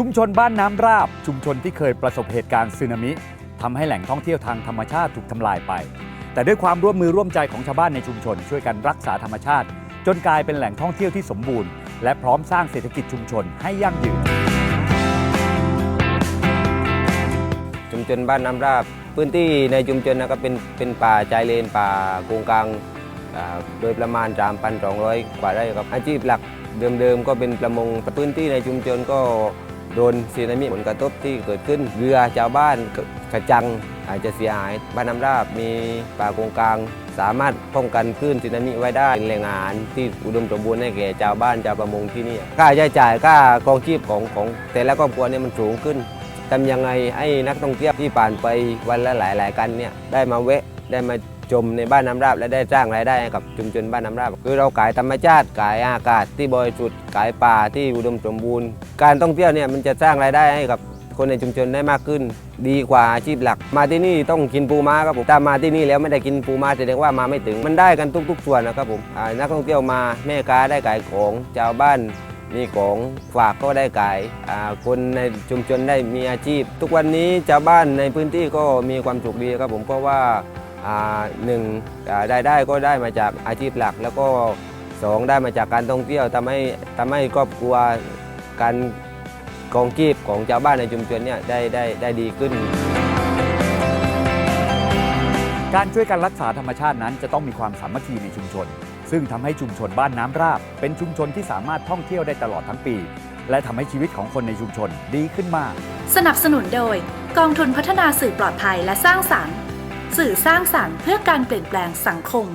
ชุมชนบ้านน้ำราบ ชุมชนที่เคยประสบเหตุการณ์สึนามิทำให้แหล่งท่องเที่ยวทางธรรมชาติถูกทำลายไป แต่ด้วยความร่วมมือร่วมใจของชาวบ้านในชุมชน ช่วยกันรักษาธรรมชาติ จนกลายเป็นแหล่งท่องเที่ยวที่สมบูรณ์ และพร้อมสร้างเศรษฐกิจชุมชนให้ยั่งยืน ชุมชนบ้านน้ำราบ พื้นที่ในชุมชนนะครับเป็นเป็นป่าชายเลนป่าโกงกลางอ่าโดยประมาณ 3,200 กว่าไร่ครับอาชีพหลักเดิมๆ ก็เป็นประมงพื้นที่ในชุมชนก็ โดนสึนามิผลกระทบที่เกิดขึ้น เรือชาวบ้านกระจังอาจจะเสียหาย บ้านน้ำราบมีป่าโกงกลาง สามารถป้องกันคลื่นสึนามิไว้ได้แหล่งอาหารที่อุดมสมบูรณ์ให้แก่ชาวบ้านชาวประมงที่นี่ค่าใช้จ่ายค่าครองชีพของของแต่ละครอบครัวเนี่ยมันสูงขึ้นทำยังไงให้นักท่องเที่ยวที่ผ่านไปวันละหลายๆกันเนี่ยได้มาแวะได้มาชมในบ้านน้ำราบและได้สร้างรายได้ให้กับชุมชนบ้านน้ำราบ คือเราขายธรรมชาติขายอากาศที่บริสุทธิ์ขายป่าที่อุดมสมบูรณ์ การท่องเที่ยวเนี่ยมันจะสร้างรายได้ให้กับคนในชุมชนได้มากขึ้น ดีกว่าอาชีพหลัก มาที่นี่ต้องกินปูม้าครับผมถ้ามาที่นี่แล้วไม่ได้กินปูม้าแสดงว่ามาไม่ถึงมันได้กันทุก ๆ ส่วนนะครับผมนักท่องเที่ยวมาแม่ค้าได้ขายของชาวบ้านมีของฝากก็ได้ขายอ่คนในชุมชนได้มีอาชีพ ทุกวันนี้ชาวบ้านในพื้นที่ก็มีความสุขดีครับผมเพราะว่าหนึ่งอ่ารายได้ก็ได้มาจากอาชีพหลัก แล้วก็สองได้มาจากการท่องเที่ยวทำให้ทำให้ครอบครัว การกองกีบของชาวบ้านในชุมชนเนี่ยได้ได้ได้ดีขึ้น การช่วยกันรักษาธรรมชาตินั้นจะต้องมีความสามัคคีในชุมชน ซึ่งทำให้ชุมชนบ้านน้ำราบ เป็นชุมชนที่สามารถท่องเที่ยวได้ตลอดทั้งปี และทำให้ชีวิตของคนในชุมชนดีขึ้นมาก สนับสนุนโดย กองทุนพัฒนาสื่อปลอดภัยและสร้างสรรค์ สื่อสร้างสรรค์เพื่อการเปลี่ยนแปลงสังคม